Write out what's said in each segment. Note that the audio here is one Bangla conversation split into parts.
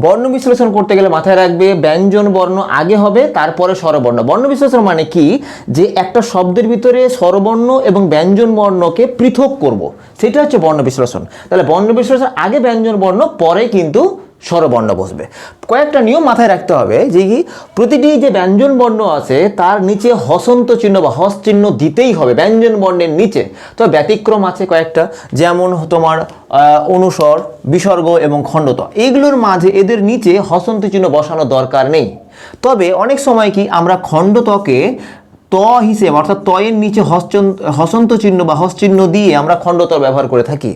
বর্ণ বিশ্লেষণ করতে গেলে মাথায় রাখবে ব্যঞ্জন বর্ণ আগে হবে, তারপরে স্বরবর্ণ। বর্ণ বিশ্লেষণ মানে কি? যে একটা শব্দের ভিতরে স্বরবর্ণ এবং ব্যঞ্জন বর্ণকে পৃথক করব। সেটা হচ্ছে বর্ণ বিশ্লেষণ। তাহলে বর্ণ বিশ্লেষণ আগে ব্যঞ্জন বর্ণ, পরে কিন্তু স্বরবর্ণ বসবে। কয়েকটা নিয়ম মাথায় রাখতে হবে যে কি, প্রতিটি যে ব্যঞ্জন বর্ণ আছে, তার নিচে হসন্ত চিহ্ন বা হস চিহ্ন দিতেই হবে ব্যঞ্জন বর্ণের নিচে। তো ব্যতিক্রম আছে কয়েকটা, যেমন তোমার অনুসর, বিসর্গ এবং খণ্ডত। এইগুলোর মাঝে এদের নিচে হসন্ত চিহ্ন বসানো দরকার নেই। তবে অনেক সময় কি, আমরা খণ্ডতকে ত হিসেবে, অর্থাৎ তয়ের নিচে হসন্ত চিহ্ন বা হস চিহ্ন দিয়ে আমরা খণ্ডত ব্যবহার করে থাকি।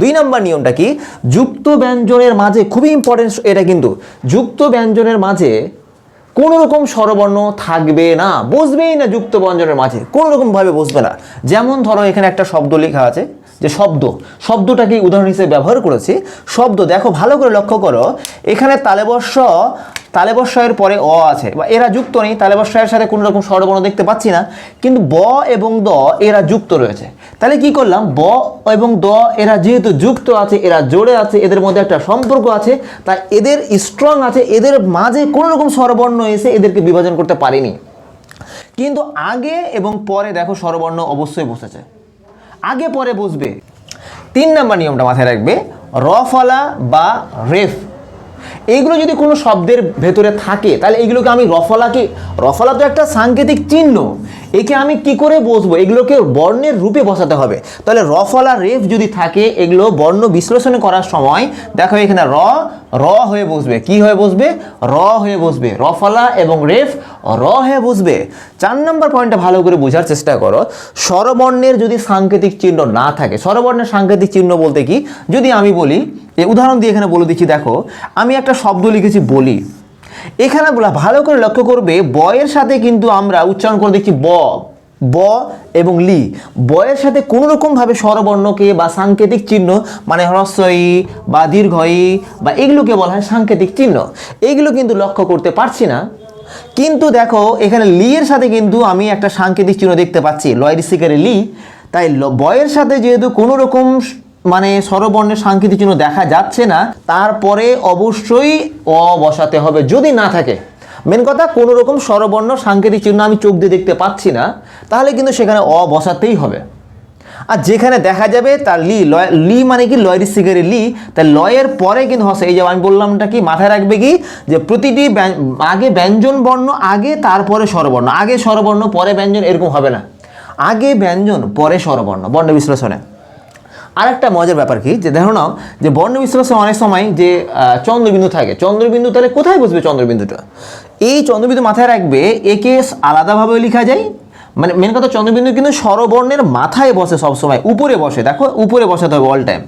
দুই নম্বর নিয়মটা কি? যুক্ত ব্যঞ্জনের মাঝে, খুবই ইম্পর্টেন্ট এটা কিন্তু, যুক্ত ব্যঞ্জনের মাঝে কোনো রকম স্বরবর্ণ থাকবে না, বসবেই না যুক্ত ব্যঞ্জনের মাঝে, কোনো রকমভাবে বসবে না। যেমন ধরো এখানে একটা শব্দ লেখা আছে, যে শব্দ শব্দটাকে উদাহরণ হিসেবে ব্যবহার করেছি? শব্দ, দেখো ভালো করে লক্ষ্য করো, এখানে তালেবর্ষ তালেবর্ষয়ের পরে অ আছে। বা এরা যুক্ত নেই তালেবর্ষয়ের সাথে কোনো রকম স্বরবর্ণ দেখতে পাচ্ছি না, কিন্তু ব এবং দ এরা যুক্ত রয়েছে। তাহলে কি করলাম? ব এবং দ এরা যেহেতু যুক্ত আছে, এরা জোড়ে আছে, এদের মধ্যে একটা সম্পর্ক আছে, তাই এদের স্ট্রং আছে, এদের মাঝে কোনো রকম স্বরবর্ণ এসে এদেরকে বিভাজন করতে পারেনি। কিন্তু আগে এবং পরে দেখো স্বরবর্ণ অবশ্যই বসেছে। আগে পরে বসবে। তিন নাম্বার নিয়মটা মাথায় রাখবে রফলা বা রেফ। এইগুলো যদি কোনো শব্দের ভেতরে থাকে, তাহলে এইগুলোকে আমি রফলাকে, রফলা তো একটা সাংকেতিক চিহ্ন। একে আমি কি করে বসবো? এগুলোকে বর্ণের রূপে বসাতে হবে। তাহলে রফলা রেফ যদি থাকে, এগুলো বর্ণ বিশ্লেষণ করার সময়, দেখো এখানে র র হয়ে বসবে। কি হয়ে বসবে? র হয়ে বসবে। রফলা এবং রেফ র হয়ে বুঝবে। চার নম্বর পয়েন্টটা ভালো করে বোঝার চেষ্টা করো। স্বরবর্ণের যদি সাংকেতিক চিহ্ন না থাকে, স্বরবর্ণের সাংকেতিক চিহ্ন বলতে কি? যদি আমি বলি, এই উদাহরণ দিয়ে এখানে বলে দিচ্ছি, দেখো, আমি একটা শব্দ লিখেছি বলি। এখানে ভালো করে লক্ষ্য করবে, বয়ের সাথে কিন্তু আমরা উচ্চারণ করে দেখছি ব ব এবং লি। বয়ের সাথে কোনো রকমভাবে স্বরবর্ণকে বা সাংকেতিক চিহ্ন মানে হ্রস্বই বা দীর্ঘই বা এগুলোকে বলা হয় সাংকেতিক চিহ্ন। এইগুলো কিন্তু লক্ষ্য করতে পারছি না। কিন্তু দেখো, এখানে লি এর সাথে কিন্তু আমি একটা সাংকেতিক চিহ্ন দেখতে পাচ্ছি। লয়ের শিকারে লি। তাই বয়ের সাথে যেহেতু কোনো রকম মানে স্বরবর্ণের সাংকেতিক চিহ্ন দেখা যাচ্ছে না, তারপরে অবশ্যই অ বসাতে হবে যদি না থাকে। মেন কথা, কোনো রকম স্বরবর্ণ সাংকেতিক চিহ্ন আমি চোখ দিয়ে দেখতে পাচ্ছি না, তাহলে কিন্তু সেখানে অ বসাতেই হবে। আর যেখানে দেখা যাবে তার লি লি মানে কি? লয়ের সিগারে লি। তাই লয়ের পরে কিন্তু হসে, এই যে আমি বললামটা কি, মাথায় রাখবে কি? যে প্রতিটি আগে ব্যঞ্জন বর্ণ, আগে তারপরে স্বরবর্ণ। আগে স্বরবর্ণ, পরে ব্যঞ্জন, এরকম হবে না। আগে ব্যঞ্জন, পরে স্বরবর্ণ, বর্ণ বিশ্লেষণে। আরেকটা মজার ব্যাপার কি? যে দেখো নাও, যে বর্ণ বিশ্লেষণে অনেক সময় যে চন্দ্রবিন্দু থাকে। চন্দ্রবিন্দু তাহলে কোথায় বসবে চন্দ্রবিন্দুটা? এই চন্দ্রবিন্দু মাথায় রাখবে, একে আলাদাভাবে লেখা যায় মানে মেন কথা চন্দ্রবিন্দু কিন্তু স্বরবর্ণের মাথায় বসে সবসময়, উপরে বসে। দেখো, উপরে বসাতে হবে অল টাইম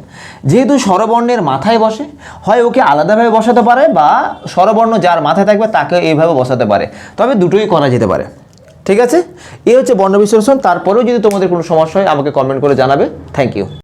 যেহেতু স্বরবর্ণের মাথায় বসে, হয় ওকে আলাদাভাবে বসাতে পারে বা স্বরবর্ণ যার মাথায় থাকবে তাকে এইভাবে বসাতে পারে। তবে দুটোই করা যেতে পারে। ঠিক আছে? এ হচ্ছে বর্ণ বিশ্লেষণ। তারপরেও যদি তোমাদের কোনো সমস্যা হয় আমাকে কমেন্ট করে জানাবে। Thank you